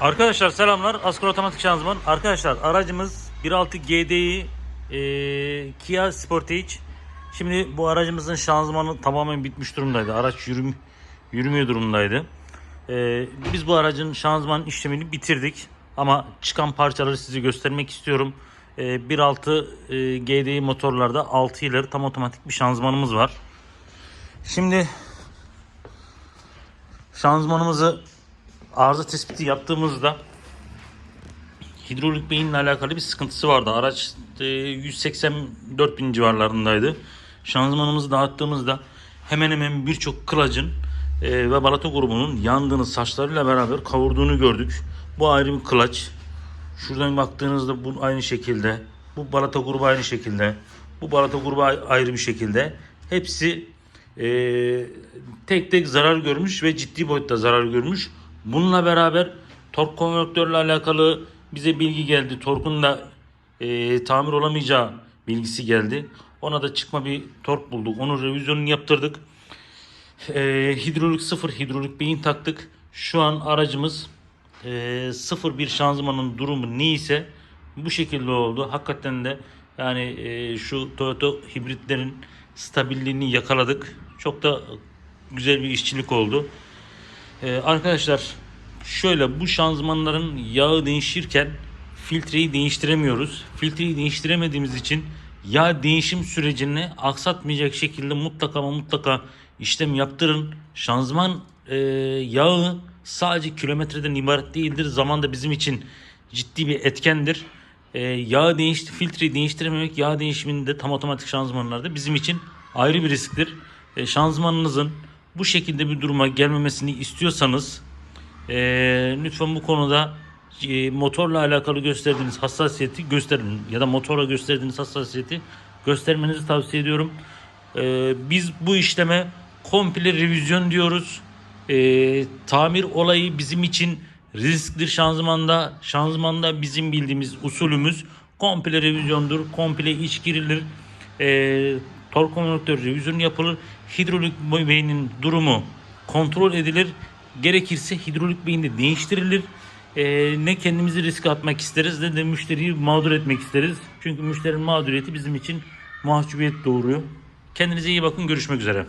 Arkadaşlar selamlar. Askor Otomatik Şanzıman. Arkadaşlar aracımız 1.6 GDI e, Kia Sportage. Şimdi bu aracımızın şanzımanı tamamen bitmiş durumdaydı. Araç yürüm, yürümüyor durumdaydı. E, biz bu aracın şanzıman işlemini bitirdik. Ama çıkan parçaları size göstermek istiyorum. E, 1.6 e, GDI motorlarda 6 ileri tam otomatik bir şanzımanımız var. Şimdi şanzımanımızı arıza tespiti yaptığımızda hidrolik beyinle alakalı bir sıkıntısı vardı. Araç e, 184 bin civarlarındaydı. Şanzımanımızı dağıttığımızda hemen hemen birçok kılacın e, ve balata grubunun yandığını saçlarıyla beraber kavurduğunu gördük. Bu ayrı bir kılaç. Şuradan baktığınızda bu aynı şekilde. Bu balata grubu aynı şekilde. Bu balata grubu ay- ayrı bir şekilde. Hepsi e, tek tek zarar görmüş ve ciddi boyutta zarar görmüş. Bununla beraber tork konvertörle alakalı bize bilgi geldi. Torkun da e, tamir olamayacağı bilgisi geldi. Ona da çıkma bir tork bulduk. Onun revizyonunu yaptırdık. E, hidrolik sıfır hidrolik beyin taktık. Şu an aracımız e, sıfır bir şanzımanın durumu neyse bu şekilde oldu. Hakikaten de yani e, şu Toyota hibritlerin stabilliğini yakaladık. Çok da güzel bir işçilik oldu. Ee, arkadaşlar şöyle bu şanzımanların yağı değişirken filtreyi değiştiremiyoruz. Filtreyi değiştiremediğimiz için yağ değişim sürecini aksatmayacak şekilde mutlaka ama mutlaka işlem yaptırın. Şanzıman e, yağı sadece kilometreden ibaret değildir. Zaman da bizim için ciddi bir etkendir. E, yağ değişti, filtreyi değiştirememek yağ değişiminde tam otomatik şanzımanlarda bizim için ayrı bir risktir. E, şanzımanınızın bu şekilde bir duruma gelmemesini istiyorsanız e, lütfen bu konuda e, motorla alakalı gösterdiğiniz hassasiyeti gösterin ya da motora gösterdiğiniz hassasiyeti göstermenizi tavsiye ediyorum. E, biz bu işleme komple revizyon diyoruz. E, tamir olayı bizim için risktir şanzımanda. Şanzımanda bizim bildiğimiz usulümüz komple revizyondur. Komple iç girilir. E, tork konvertör revizyonu yapılır. Hidrolik beynin durumu kontrol edilir. Gerekirse hidrolik beyin de değiştirilir. E, ne kendimizi riske atmak isteriz ne de müşteriyi mağdur etmek isteriz. Çünkü müşterinin mağduriyeti bizim için mahcubiyet doğuruyor. Kendinize iyi bakın. Görüşmek üzere.